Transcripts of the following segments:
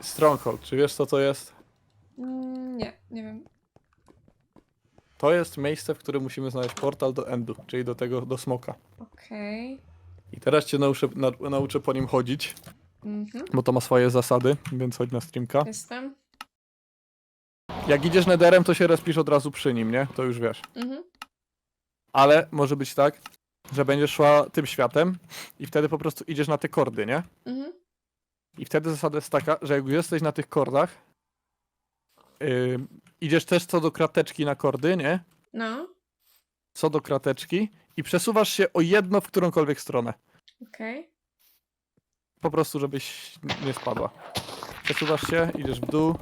Stronghold, czy wiesz co to jest? Mm, nie, nie wiem. To jest miejsce, w którym musimy znaleźć portal do Endu, czyli do tego, do smoka. Okej. I teraz cię nauczę, na, nauczę po nim chodzić, Mhm. bo to ma swoje zasady, więc chodź na streamka. Jestem. Jak idziesz netherem, to się respisz od razu przy nim, nie? To już wiesz. Mhm. Ale może być tak, że będziesz szła tym światem i wtedy po prostu idziesz na te kordy, nie? Mhm. I wtedy zasada jest taka, że jak już jesteś na tych kordach, yy, idziesz też co do krateczki na kordy, nie? No. Co do krateczki i przesuwasz się o jedno w którąkolwiek stronę. Okej. Po prostu, żebyś nie spadła. Przesuwasz się, idziesz w dół.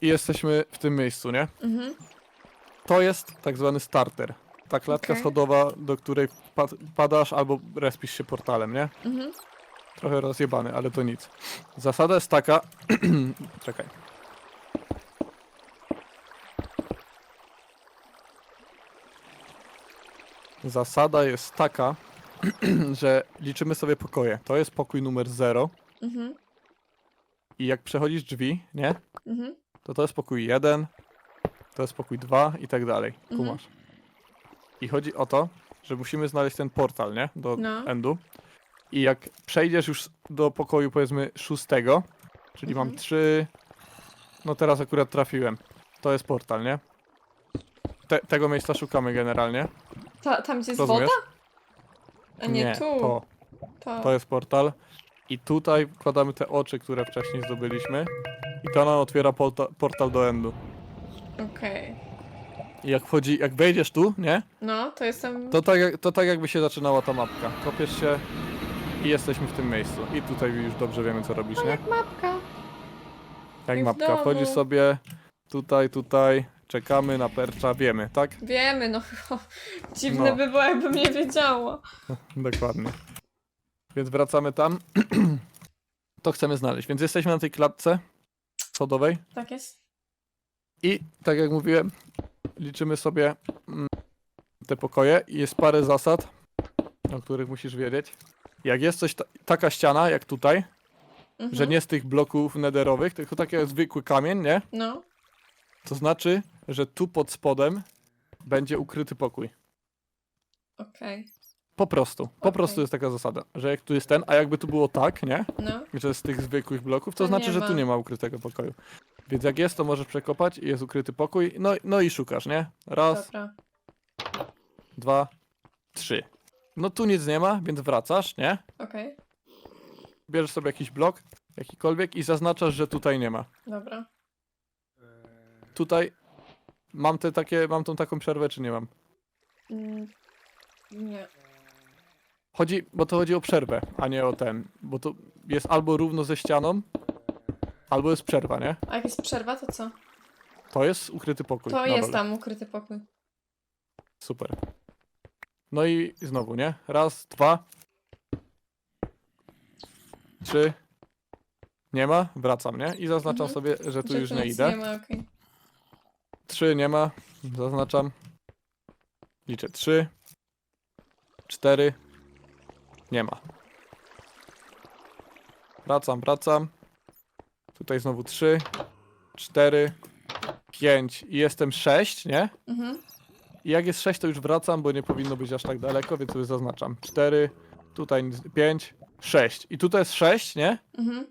I jesteśmy w tym miejscu, nie? Mhm. To jest tak zwany starter. Ta klatka Okej. schodowa, do której pad padasz albo respisz się portalem, nie? Mhm. Trochę rozjebany, ale to nic. Zasada jest taka... Czekaj. Zasada jest taka, że liczymy sobie pokoje. To jest pokój numer 0 Mhm. i jak przechodzisz drzwi, nie? Mhm. To to jest pokój 1, to jest pokój 2 i tak dalej. Mhm. Kumasz. I chodzi o to, że musimy znaleźć ten portal, nie? Do No. endu. I jak przejdziesz już do pokoju powiedzmy szóstego, czyli mam Mhm. trzy. No teraz akurat trafiłem. To jest portal, nie? Te, tego miejsca szukamy generalnie. Ta, tam gdzie jest Rozumiesz? woda? A nie, tu. To, To. to jest portal. I tutaj wkładamy te oczy, które wcześniej zdobyliśmy. I to nam otwiera porta, portal do endu. Okej. I jak wchodzi, jak wejdziesz tu, nie? No, to jestem. To tak, jak- to tak jakby się zaczynała ta mapka. Kopiesz się i jesteśmy w tym miejscu. I tutaj już dobrze wiemy co robisz, nie? Mapka. Jak jak w mapka. domu. Wchodzisz sobie tutaj, tutaj, czekamy na percza, wiemy, tak? Wiemy, no. Dziwne No. by było, jakbym nie wiedziała. Dokładnie. Więc wracamy tam. to chcemy znaleźć. Więc jesteśmy na tej klatce sodowej Tak jest? i tak jak mówiłem, liczymy sobie mm, te pokoje i jest parę zasad, o których musisz wiedzieć. Jak jest coś, ta taka ściana, jak tutaj, Mhm. że nie z tych bloków nederowych, tylko taki zwykły kamień, nie? No. To znaczy, że tu pod spodem będzie ukryty pokój. Okej. Po prostu. Po Okej. prostu jest taka zasada, że jak tu jest ten, a jakby tu było tak, nie? No. Że z tych zwykłych bloków, to, To znaczy, że tu nie ma ukrytego pokoju. Więc jak jest, to możesz przekopać i jest ukryty pokój. No, no i szukasz, nie? Raz, Dobra. dwa, trzy. No tu nic nie ma, więc wracasz, nie? Okej. Bierzesz sobie jakiś blok, jakikolwiek i zaznaczasz, że tutaj nie ma. Dobra. Tutaj mam te takie, mam tą taką przerwę, czy nie mam? Mm, nie. Chodzi, bo to chodzi o przerwę, a nie o ten. Bo to jest albo równo ze ścianą, albo jest przerwa, nie? A jak jest przerwa, to co? To jest ukryty pokój. To na jest dole. tam ukryty pokój. Super. No i znowu, nie? Raz, dwa. Trzy. Nie ma? Wracam, nie? I zaznaczam Mhm. sobie, że tu Że już tu nie nic idę. Nie ma, okej. Trzy nie ma. Zaznaczam. Liczę. Trzy. Cztery. Nie ma. Wracam, wracam. Tutaj znowu trzy. Cztery. Pięć. I jestem sześć, nie? Mhm. I jak jest 6, to już wracam, bo nie powinno być aż tak daleko, więc sobie zaznaczam. 4, tutaj 5, 6. I tutaj jest 6, nie? Mhm.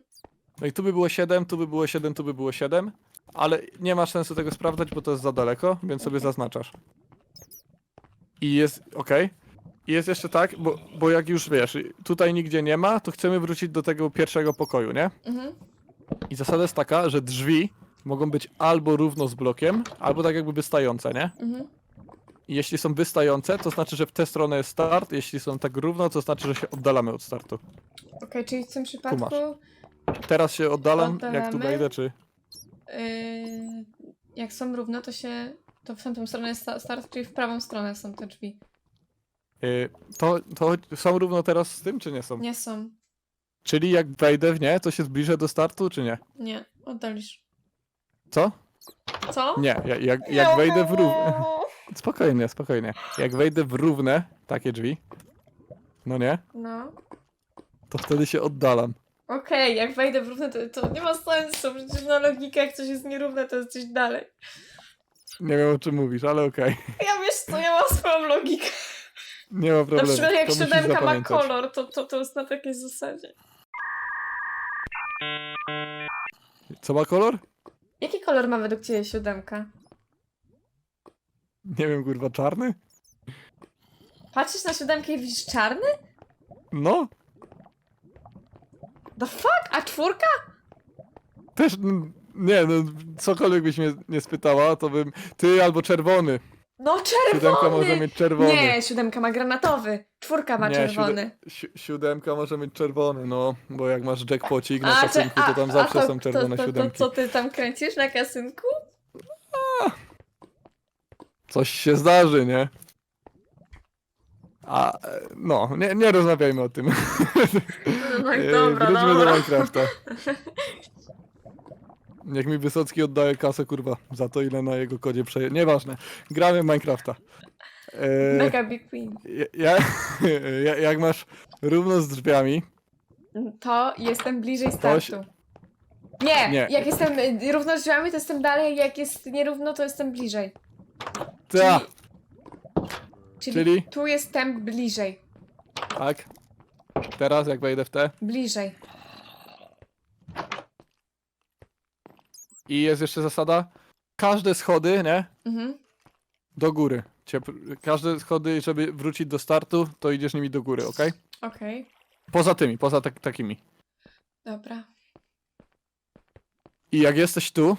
No i tu by było 7, tu by było 7, tu by było 7. Ale nie ma sensu tego sprawdzać, bo to jest za daleko, więc sobie zaznaczasz. I jest, ok. I jest jeszcze tak, bo, bo jak już wiesz, tutaj nigdzie nie ma, to chcemy wrócić do tego pierwszego pokoju, nie? Mhm. I zasada jest taka, że drzwi mogą być albo równo z blokiem, albo tak jakby wystające, nie? Mhm. I jeśli są wystające, to znaczy, że w tę stronę jest start. Jeśli są tak równo, to znaczy, że się oddalamy od startu. Okej, czyli w tym przypadku. Teraz się oddalam, jak tu Oddalamy. wejdę, czy... yy, jak są równo, to się to w tamtą stronę jest sta- start, czyli w prawą stronę są te drzwi. Yy, to, to są równo teraz z tym, czy nie są? Nie są. Czyli jak wejdę w nie, to się zbliżę do startu, czy nie? Nie, oddalisz. Co? Co? Nie, ja- jak, jak wejdę w równe... Spokojnie, spokojnie. Jak wejdę w równe takie drzwi, no nie, No. to wtedy się oddalam. Okej, jak wejdę w równe, to, to nie ma sensu. Przecież na logikę, jak coś jest nierówne, to jest coś dalej. Nie wiem o czym mówisz, ale okej. Ja wiesz co, ja mam swoją logikę. Nie ma Na problemu. przykład jak to siódemka ma kolor, to, to, to jest na takiej zasadzie. Co ma kolor? Jaki kolor ma według ciebie siódemka? Nie wiem, kurwa, czarny? Patrzysz na siódemkę i widzisz czarny? No, The fuck? A czwórka? też, n- nie, no, cokolwiek byś mnie nie spytała, to bym, ty albo czerwony. No Siódemka może czerwony! mieć czerwony. Nie, siódemka ma granatowy. Czwórka ma Nie, czerwony. Si siódemka może mieć czerwony, no, bo jak masz jackpocik na A, kasynku, cze- to tam a- zawsze a są czerwone to, to, to, siódemki. co ty tam kręcisz na kasynku? Coś się zdarzy, nie? A, e, no, nie, nie rozmawiajmy o tym. No E, i dobra, Wróćmy do dobra. Minecrafta. Niech mi Wysocki oddaje kasę, kurwa, za to ile na jego kodzie przeje... Nieważne. Gramy w Minecrafta. E, Mega Big Queen. ja, ja, jak masz równo z drzwiami, To jestem bliżej startu. Nie, Nie. jak jestem y, równo z drzwiami, to jestem dalej, jak jest nierówno, to jestem bliżej. ta, Czyli, Czyli? tu jestem bliżej. tak? Teraz jak wejdę w te Bliżej. I jest jeszcze zasada, każde schody, nie? Mhm. Do góry. Cię, każde schody, żeby wrócić do startu, to idziesz nimi do góry, ok? Okej, Poza tymi, poza tak, takimi. dobra. I jak jesteś tu,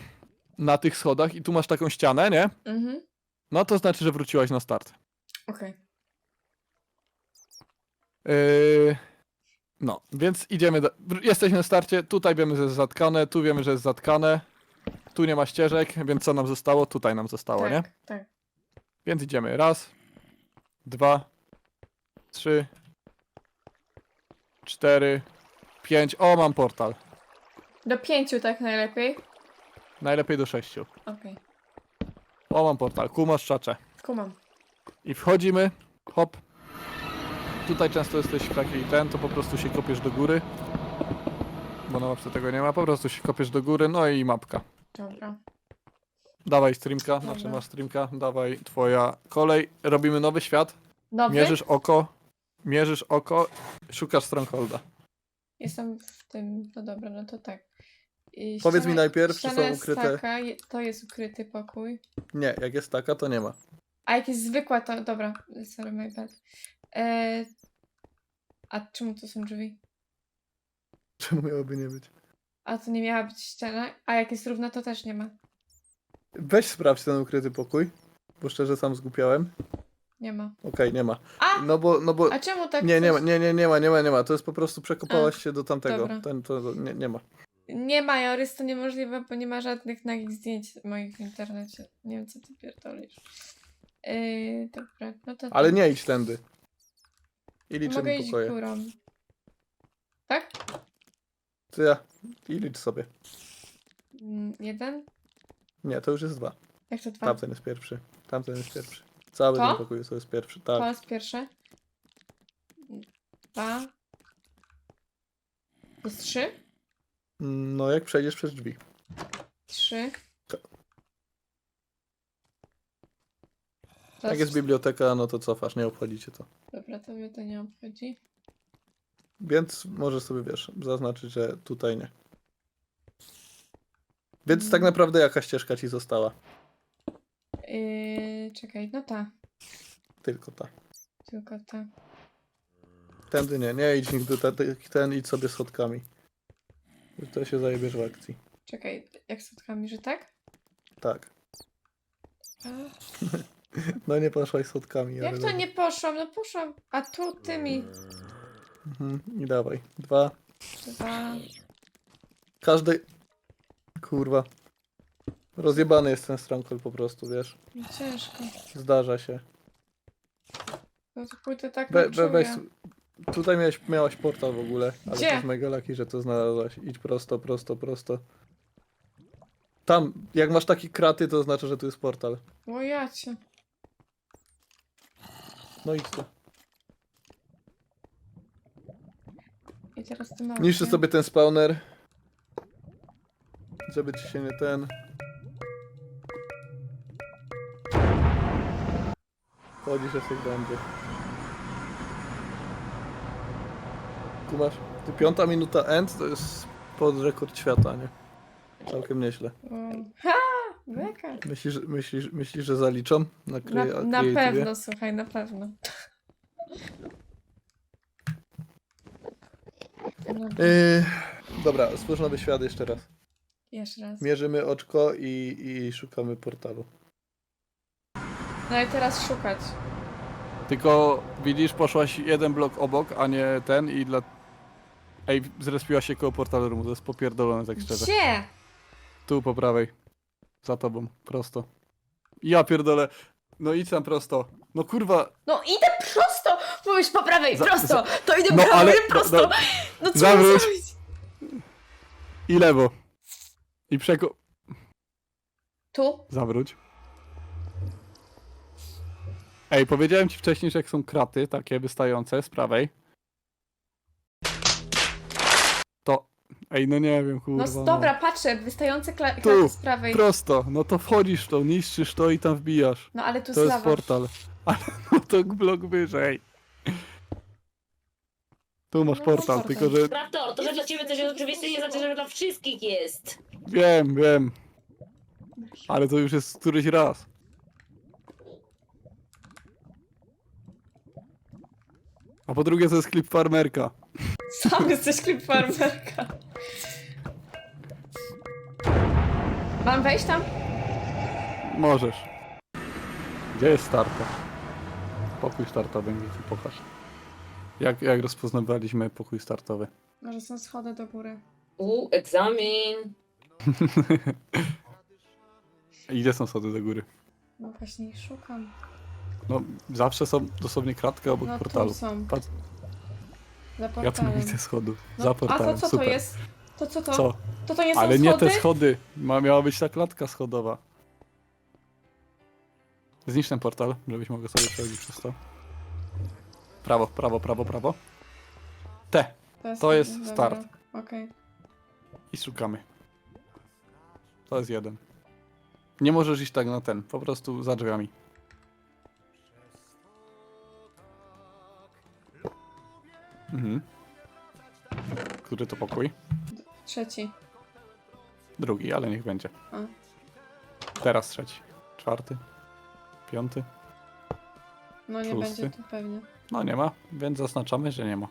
na tych schodach i tu masz taką ścianę, nie? Mhm. No to znaczy, że wróciłaś na start. Okej. Yy... No, więc idziemy. Do... wr- Jesteśmy na starcie. Tutaj wiemy, że jest zatkane, tu wiemy, że jest zatkane. Tu nie ma ścieżek, więc co nam zostało? Tutaj nam zostało, nie? Tak, tak. Więc idziemy. Raz, dwa, trzy, cztery, pięć. O, mam portal. Do pięciu tak najlepiej? Najlepiej do sześciu. Okej. O, mam portal. Kumasz czacze. Kumam. I wchodzimy, hop. Tutaj często jesteś w takiej ten, to po prostu się kopiesz do góry. Bo na mapce tego nie ma, po prostu się kopiesz do góry, no i mapka. Dobra. Dawaj streamka, znaczy Dobra. masz streamka, dawaj twoja kolej. Robimy nowy świat, Nowy? mierzysz oko, mierzysz oko, szukasz strongholda. Jestem w tym, no dobra, no to tak. I Powiedz mi najpierw, czy ściana są jest ukryte- Taka, je- to jest ukryty pokój. Nie, jak jest taka, to nie ma. A jak jest zwykła, to dobra. Sorry, my bad. E... A czemu to są drzwi? Czemu miałoby nie być? A to nie miała być ściana? A jak jest równa, to też nie ma. Weź sprawdź ten ukryty pokój, bo szczerze sam zgłupiałem. Nie ma. Okej, nie ma. A! No bo, no bo... A czemu tak Nie, nie ma, coś- nie, nie, nie ma, nie ma, nie ma. To jest po prostu przekopałaś się do tamtego. dobra. Ten, to, to nie, nie ma. Nie ma, Jorys, to niemożliwe, bo nie ma żadnych nagich zdjęć moich w internecie. Nie wiem, co ty pierdolisz. Yy, dobra, no to... Ale nie idź tędy. I Mogę liczymy iść pokoje. górą. Tak? To ja. I licz sobie. Mm, Jeden? Nie, to już jest dwa. Jak to dwa? Tamten jest pierwszy. Tamten jest pierwszy. Cały To? ten pokój to jest pierwszy. To Tak. jest pierwsze. Dwa. To jest trzy? No jak przejdziesz przez drzwi. Trzy. To- To Jak jest biblioteka, no to cofasz, nie obchodzi cię to. Dobra, to mnie to nie obchodzi. Więc możesz sobie, wiesz, zaznaczyć, że tutaj nie. Więc Mm. tak naprawdę jaka ścieżka ci została? Yy, czekaj, no ta. Tylko ta. Tylko ta. Tędy nie, nie idź nigdy, ten, ten idź sobie schodkami. To się zajebiesz w akcji. Czekaj, jak spotkamy, że tak? Tak. No nie poszłaś schodkami, ale jak to dobra. nie poszłam? No poszłam. A tu tymi. Mhm, I dawaj. Dwa. Dwa. Każdy. Kurwa. Rozjebany jest ten stronghold po prostu, wiesz. No ciężko. Zdarza się. No to pójdę tak na we, weź. Tutaj miałeś, miałaś portal w ogóle, ale Gdzie? to jest mega lucky, że to znalazłaś. Idź prosto, prosto, prosto. Tam, jak masz takie kraty, to znaczy, że tu jest portal. O ja cię. No idź tu. I teraz masz. Nie? sobie ten spawner. Żeby ci się nie ten... Chodzisz, jest jak będzie. Kumasz? Ty piąta minuta end to jest pod rekord świata, nie? Całkiem nieźle. Mm. Ha! Beka. Myślisz, myślisz, myślisz że zaliczą na, Na, na pewno, słuchaj, na pewno. Yy, dobra, spójrz na świat jeszcze raz. jeszcze raz. Mierzymy oczko i, i szukamy portalu. No i teraz szukać. Tylko widzisz, poszłaś jeden blok obok, a nie ten i dla... Ej, zrespiła się koło portalu roomu, to jest popierdolone tak szczerze. Gdzie? Tu po prawej. Za tobą, prosto. Ja pierdolę. No idź tam prosto. No kurwa, No idę prosto! Mówisz po prawej, Za- prosto! za- To idę No, prawo, ale- idę no, prosto! no. No, co Zawróć. zrobić? i lewo. I przeko... Tu? Zawróć. Ej, powiedziałem ci wcześniej, że jak są kraty takie wystające z prawej. To... Ej, no nie wiem, No kurwa. s- dobra, patrzę, wystające kla- klaty z prawej. Prosto, no to wchodzisz w to, niszczysz to i tam wbijasz. No ale tu To jest portal. Ale no to blok wyżej. Tu masz No, portal, tylko że Raptor, to, że dla ciebie coś jest oczywiste, nie znaczy, że dla wszystkich jest. wiem, wiem. Ale to już jest któryś raz. A po drugie to jest klip farmerka. Sam jesteś klip farmerka. Mam wejść tam? Możesz. Gdzie jest starter? Pokój startowy, niech ci pokaż. Jak, jak rozpoznawaliśmy pokój startowy? Może są schody do góry. U, egzamin. I gdzie są schody do góry? No właśnie ich szukam. No, zawsze są dosłownie kratka obok No portalu. tu są, Patrz, za ja tu portalem. widzę schodów. No, Za a portalem, to co super. to jest? To co to? Co? To to nie są Ale nie schody? te schody. Ma, miała być ta klatka schodowa. Zniszcz ten portal, żebyś mogła sobie przechodzić przez to. Prawo, prawo, prawo, prawo. Te. to jest dobra, start. Okej. I szukamy. To jest jeden. Nie możesz iść tak na ten, po prostu za drzwiami. Mhm. Który to pokój? Trzeci. Drugi, ale niech będzie. A. Teraz trzeci. Czwarty. Piąty. No nie Szósty. będzie tu pewnie. No nie ma, więc zaznaczamy, że nie ma.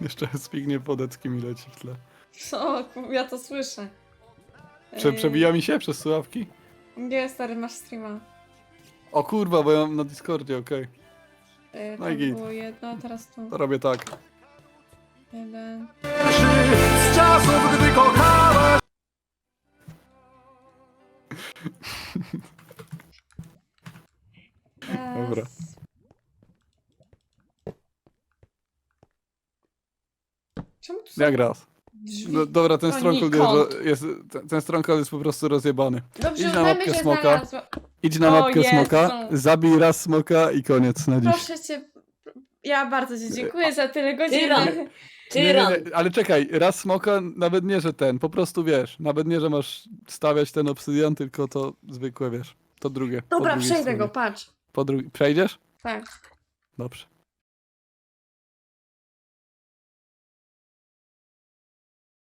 Jeszcze Zbigniew Wodecki mi leci w tle. Co? Ja to słyszę. Prze Ej, przebija mi się przez słuchawki? Nie, stary, masz streama. O kurwa, bo ja mam na Discordzie, okej. Yy, No i tam git. było jedno, a teraz tu. To robię tak. Jeden. Z czasów, gdy Dobra. Czemu tu są Jak raz. drzwi? No, dobra, ten stronghold jest, Donikąd. ro- jest, ten, ten stronghold jest po prostu rozjebany. Dobrze, idź na uznajmy, mapkę że smoka. Idź na O mapkę smoka, Jezu. zabij raz smoka i koniec na dziś. Proszę cię. Ja bardzo ci dziękuję za tyle godzin. Tyran. Nie, nie, Tyran. nie, ale czekaj, raz smoka, nawet nie, że ten, po prostu wiesz, nawet nie, że masz stawiać ten obsydian, tylko to zwykłe, wiesz, to drugie. po Dobra, drugiej przejdę stronie. go, patrz. Po drugi... Przejdziesz? Tak. Dobrze.